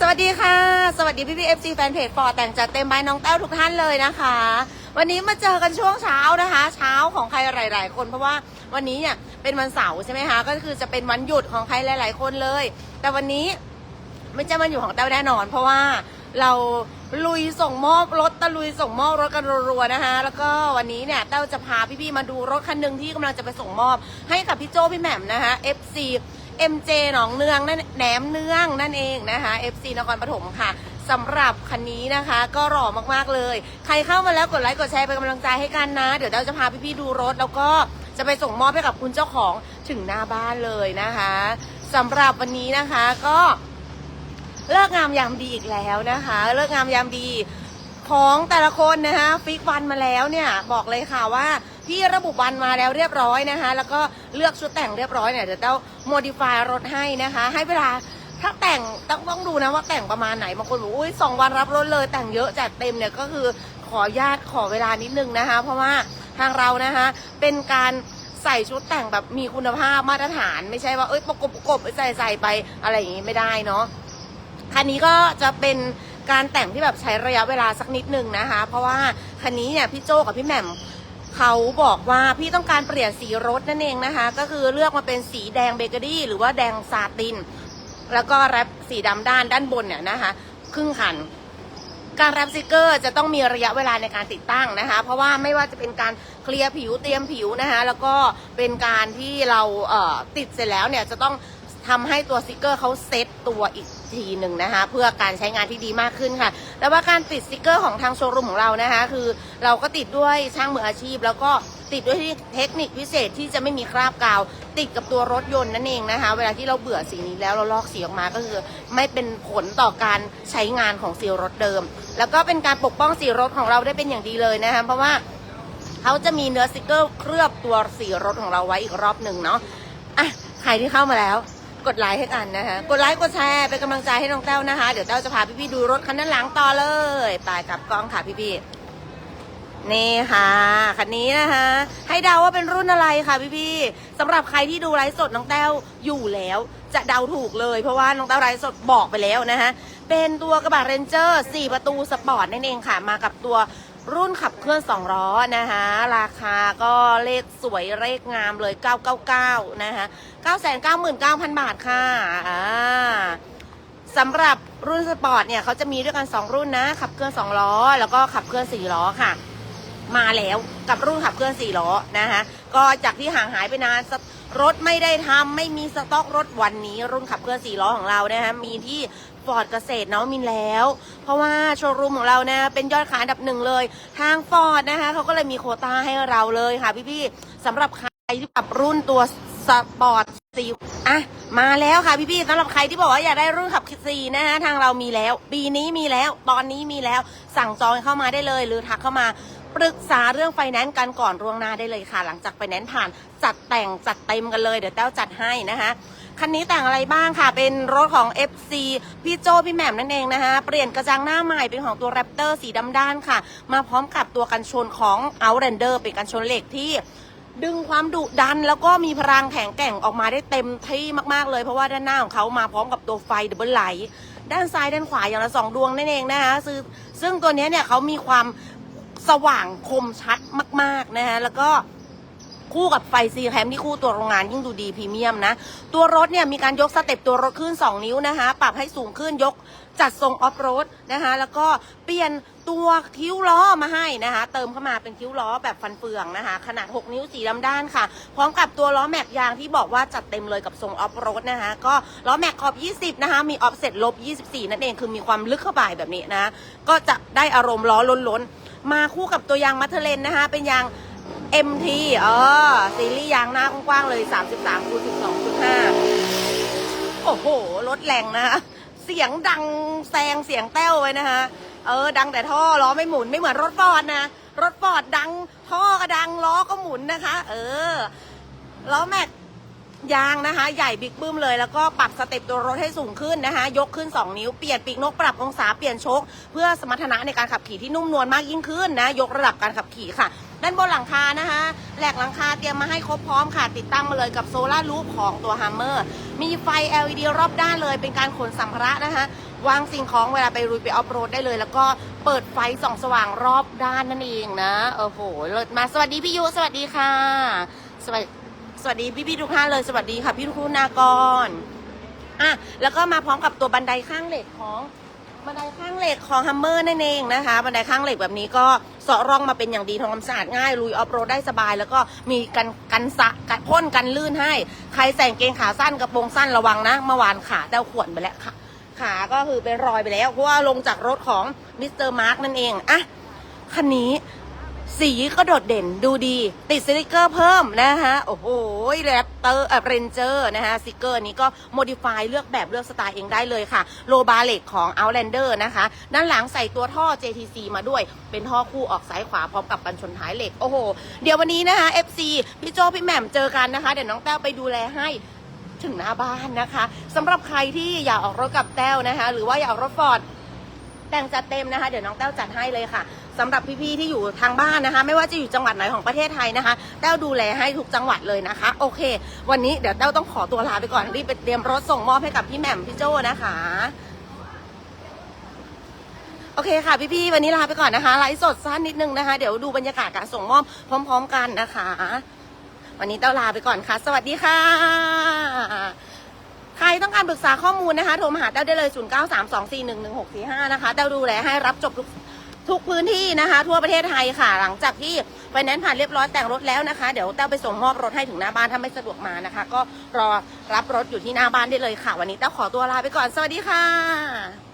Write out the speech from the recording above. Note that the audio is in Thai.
สวัสดีค่ะ สวัสดีพี่พี่เอฟซีแฟนเพจฟอร์แต่งจัดเต็มใบน้องแต้วทุกท่านเลยนะคะ วันนี้มาเจอกันช่วงเช้านะคะ เช้าของใครหลาย ๆ คนเพราะว่าวันนี้เนี่ยเป็นวันเสาร์ใช่ไหมคะก็คือจะเป็นวันหยุดของใครหลาย ๆ คนเลย แต่วันนี้ไม่ใช่วันอยู่ของแต้วแน่นอน เพราะว่าเราลุยส่งมอบรถตะลุยส่งมอบรถกันรัวๆนะคะ แล้วก็วันนี้เนี่ยแต้วจะพาพี่ๆมาดูรถคันหนึ่งที่กำลังจะไปส่งมอบให้กับพี่โจพี่แหม่มนะคะ FC MJ หนองเนืองนั่นแหนมเนืองนั่นเองนะคะ FC นครปฐมค่ะสำหรับคันนี้นะคะก็หล่อมากๆเลย ใครเข้ามาแล้วกดไลค์กดแชร์เป็นกำลังใจให้กันนะ เดี๋ยวเราจะพาพี่ๆดูรถ แล้วก็จะไปส่งมอบให้กับคุณเจ้าของถึงหน้าบ้านเลยนะคะสำหรับวันนี้นะคะก็เลิกงามยามดีอีกแล้วนะคะ เลิกงามยามดีของแต่ละคนนะคะฟิกวันมาแล้วเนี่ยบอกเลยค่ะว่า พี่ระบุวันมาแล้วเรียบร้อยนะคะ แล้วก็เลือกชุดแต่งเรียบร้อยเนี่ยเดี๋ยวเราโมดิฟายรถให้นะคะ ให้เวลาถ้าแต่งต้องต้องดูนะว่าแต่งประมาณไหนบางคนบอกอุ้ยสองวันรับรถเลยแต่งเยอะจัดเต็มเนี่ยก็คือขอญาตขอเวลานิดนึงนะคะ เพราะว่าทางเรานะคะเป็นการใส่ชุดแต่งแบบมีคุณภาพมาตรฐานไม่ใช่ว่าเอ้ยประกบประกบใส่ใส่ไปอะไรอย่างงี้ไม่ได้เนาะคันนี้ก็จะเป็นการแต่งที่แบบใช้ระยะเวลาสักนิดนึงนะคะ เพราะว่าคันนี้เนี่ยพี่โจกับพี่แหม่ม เขาบอกว่าพี่ต้องการเปลี่ยนสีรถนั่นเองนะคะ ก็คือเลือกมาเป็นสีแดงเบเกอรี่ หรือว่าแดงซาติน แล้วก็แรปสีดำด้านด้านบนเนี่ยนะคะ ครึ่งคัน การแรปสติกเกอร์จะต้องมีระยะเวลาในการติดตั้งนะคะ เพราะว่าไม่ว่าจะเป็นการเคลียร์ผิวเตรียมผิวนะคะ แล้วก็เป็นการที่เราเติดเสร็จแล้วเนี่ยจะต้อง ทำให้ตัวสติกเกอร์เขาเซตตัวอีกทีหนึ่งนะคะ เพื่อการใช้งานที่ดีมากขึ้นค่ะแต่ว่าการติดสติกเกอร์ของทางโชว์รูมของเรานะคะ คือเราก็ติดด้วยช่างมืออาชีพ แล้วก็ติดด้วยเทคนิคพิเศษที่จะไม่มีคราบกาว ติดกับตัวรถยนต์นั่นเองนะคะ เวลาที่เราเบื่อสีนี้แล้วเราลอกสีออกมาก็คือ ไม่เป็นผลต่อการใช้งานของสีรถเดิม แล้วก็เป็นการปกป้องสีรถของเราได้เป็นอย่างดีเลยนะคะเพราะว่าเขาจะมีเนื้อสติกเกอร์เคลือบตัวสีรถของเราไว้อีกรอบหนึ่งเนาะอะใครที่เข้ามาแล้ว กดไลค์ให้กันนะคะ กดไลค์กดแชร์เป็นกำลังใจให้น้องแต้วนะคะ เดี๋ยวแต้วจะพาพี่ๆดูรถคันด้านหลังต่อเลยไปกับกล้องค่ะพี่ๆนี่ค่ะคันนี้นะคะ ให้เดาว่าเป็นรุ่นอะไรค่ะพี่ๆสำหรับใครที่ดูไลฟ์สดน้องแต้วอยู่แล้ว จะเดาถูกเลย เพราะว่าน้องแต้วไลฟ์สดบอกไปแล้วนะคะเป็นตัวกระบะเรนเจอร์4ประตูสปอร์ตนั่นเองค่ะ มากับตัว รุ่นขับเคลื่อน2ล้อนะคะราคาก็เลขสวยเลขงามเลย 999 นะคะ999,000 บาทค่ะอ่าสำหรับรุ่นสปอร์ตเนี่ยเขาจะมีด้วยกัน 2 รุ่นนะ ขับเคลื่อน2ล้อ แล้วก็ขับเคลื่อน4ล้อค่ะ มาแล้วกับรุ่นขับเคลื่อน4ล้อนะคะก็จากที่ห่างหายไปนานส รถไม่ได้ทำไม่มีสต็อกรถวันนี้ รุ่นขับเคลื่อน4ล้อของเรานะคะมีที่ฟอร์ดเกษตรเนาะมินแล้ว เพราะว่าโชว์รูมของเรานะเป็นยอดขายอันดับหนึ่งเลย ทางฟอร์ดนะคะเขาก็เลยมีโควต้าให้เราเลยค่ะพี่ๆสำหรับใครที่ขับรุ่นตัวสปอร์ตสีอะมาแล้วค่ะพี่ๆสำหรับใครที่บอกว่าอยากได้รุ่นขับสี่นะคะทางเรามีแล้วปีนี้มีแล้วตอนนี้มีแล้วสั่งจองเข้ามาได้เลย หรือทักเข้ามา ปรึกษาเรื่องไฟแนนซ์กันก่อนล่วงหน้าได้เลยค่ะ หลังจากไฟแนนซ์ผ่านจัดแต่งจัดเต็มกันเลยเดี๋ยวแต้วจัดให้นะคะคันนี้แต่งอะไรบ้างค่ะ เป็นรถของ FC พี่โจพี่แหม่มนั่นเองนะคะเปลี่ยนกระจังหน้าใหม่เป็นของตัวแรปเตอร์สีดำด้านค่ะ มาพร้อมกับตัวกันชนของ Outlander เป็นกันชนเหล็กที่ดึงความดุดันแล้วก็มีพลังแข็งแกร่งออกมาได้เต็มที่มากๆเลย เพราะว่าด้านหน้าของเขามาพร้อมกับตัวไฟดับเบิลไลท์ด้านซ้ายด้านขวาอย่างละสองดวงนั่นเองนะคะซึ่งซึ่งตัวนี้เนี่ยเขามีความ สว่างคมชัดมาก ๆ นะคะแล้วก็คู่กับไฟซีแคมที่คู่ตัวโรงงานยิ่งดูดีพรีเมียมนะ ตัวรถเนี่ยมีการยกสเต็ปตัวรถขึ้น 2 นิ้วนะคะ ปรับให้สูงขึ้นยกจัดทรงออฟโรดนะคะแล้วก็เปลี่ยนตัวคิ้วล้อมาให้นะคะ เติมเข้ามาเป็นคิ้วล้อแบบฟันเฟืองนะคะ ขนาด 6 นิ้วสีดำด้านค่ะ พร้อมกับตัวล้อแม็กยางที่บอกว่าจัดเต็มเลยกับทรงออฟโรดนะคะก็ล้อแม็กขอบ 20 นะคะ มีออฟเซ็ตลบ 24 นั่นเองคือมีความลึกเข้าไปแบบนี้นะ ก็จะได้อารมณ์ล้อล้นๆ มาคู่กับตัวยางมัทเทเลนนะคะ เป็นยาง MT เออซีรีส์ยางหน้ากว้างๆเลย 33คูณ12.5 โอ้โห รถแรงนะเสียงดังแซงเสียงแต้วไว้นะคะเออ ดังแต่ท่อล้อไม่หมุนไม่เหมือนรถฟอร์ดนะ รถฟอร์ดดัง ท่อก็ดังล้อก็หมุนนะคะ เออล้อแม็ก ยางนะคะ ใหญ่บิ๊กบึ้มเลยแล้วก็ปรับสเต็ปตัวรถให้สูงขึ้นนะคะ ยกขึ้น 2 นิ้ว เปลี่ยนปีกนกปรับองศาเปลี่ยนชคเพื่อสมรรถนะในการขับขี่ที่นุ่มนวลมากยิ่งขึ้นนะ ยกระดับการขับขี่ค่ะ ด้านบนหลังคานะคะแหลกหลังคาเตรียมมาให้ครบพร้อมค่ะ ติดตั้งมาเลยกับโซลารูฟของตัวฮัมเมอร์มีไฟ LED รอบด้านเลย เป็นการขนสัมภาระนะคะ วางสิ่งของเวลาไปรุยไปออฟโรดได้เลย แล้วก็เปิดไฟส่องสว่างรอบด้านนั่นเองนะโอ้โหเลิศมาสวัสดีพี่ยุสวัสดีค่ะสวัสดี สวัสดีพี่ๆทุกท่านเลยสวัสดีค่ะพี่คุณากรอะแล้วก็มาพร้อมกับตัวบันไดข้างเหล็กของบันไดข้างเหล็กของฮัมเมอร์นั่นเองนะคะบันไดข้างเหล็กแบบนี้ก็เสาะร่องมาเป็นอย่างดีทำความสะอาดง่ายลุยออฟโรดได้สบาย แล้วก็มีกันกันสะกันพ่นกันลื่นให้ ใครใส่กางเกงขาสั้นกระโปรงสั้นระวังนะเมื่อวานขาเต้าขวนไปแล้วค่ะขาก็คือเป็นรอยไปแล้วเพราะว่าลงจากรถของมิสเตอร์มาร์กนั่นเองอะคันนี้ สีก็โดดเด่นดูดี ติดสติกเกอร์เพิ่มนะคะ โอ้โหแรปเตอร์เอ่อเรนเจอร์นะคะสติกเกอร์นี้ก็โมดิฟายเลือกแบบเลือกสไตล์เองได้เลยค่ะ โลบาเล็กของ Outlander นะคะ ด้านหลังใส่ตัวท่อ JTC มาด้วย เป็นท่อคู่ออกซ้ายขวาพร้อมกับกันชนท้ายเหล็ก โอ้โห เดี๋ยววันนี้นะคะ FC พี่โจพี่แหม่มเจอกันนะคะ เดี๋ยวน้องแต้วไปดูแลให้ถึงหน้าบ้านนะคะสำหรับใครที่อยากออกรถกับแต้วนะคะ หรือว่าอยากออกรถฟอร์ดแต่งจัดเต็มนะคะ เดี๋ยวน้องแต้วจัดให้เลยค่ะ สำหรับพี่ๆที่อยู่ทางบ้านนะคะ ไม่ว่าจะอยู่จังหวัดไหนของประเทศไทยนะคะแต้วดูแลให้ทุกจังหวัดเลยนะคะ โอเค วันนี้เดี๋ยวแต้วต้องขอตัวลาไปก่อนรีบไปเตรียมรถส่งมอบให้กับพี่แหม่มพี่โจ้นะคะโอเคค่ะพี่ๆวันนี้ลาไปก่อนนะคะไลฟ์สดสั้นนิดนึงนะคะ เดี๋ยวดูบรรยากาศการส่งมอบพร้อม ๆ กันนะคะ วันนี้แต้วลาไปก่อนค่ะ สวัสดีค่ะ ใครต้องการปรึกษาข้อมูลนะคะ โทรมาหาแต้วได้เลย 0932411645 นะคะแต้วดูแลให้รับจบทุก ทุกพื้นที่นะคะ ทั่วประเทศไทยค่ะ หลังจากที่ไฟแนนซ์ผ่านเรียบร้อยแต่งรถแล้วนะคะ เดี๋ยวแต้วไปส่งมอบรถให้ถึงหน้าบ้านถ้าไม่สะดวกมานะคะ ก็รอรับรถอยู่ที่หน้าบ้านได้เลยค่ะ วันนี้แต้วขอตัวลาไปก่อนสวัสดีค่ะ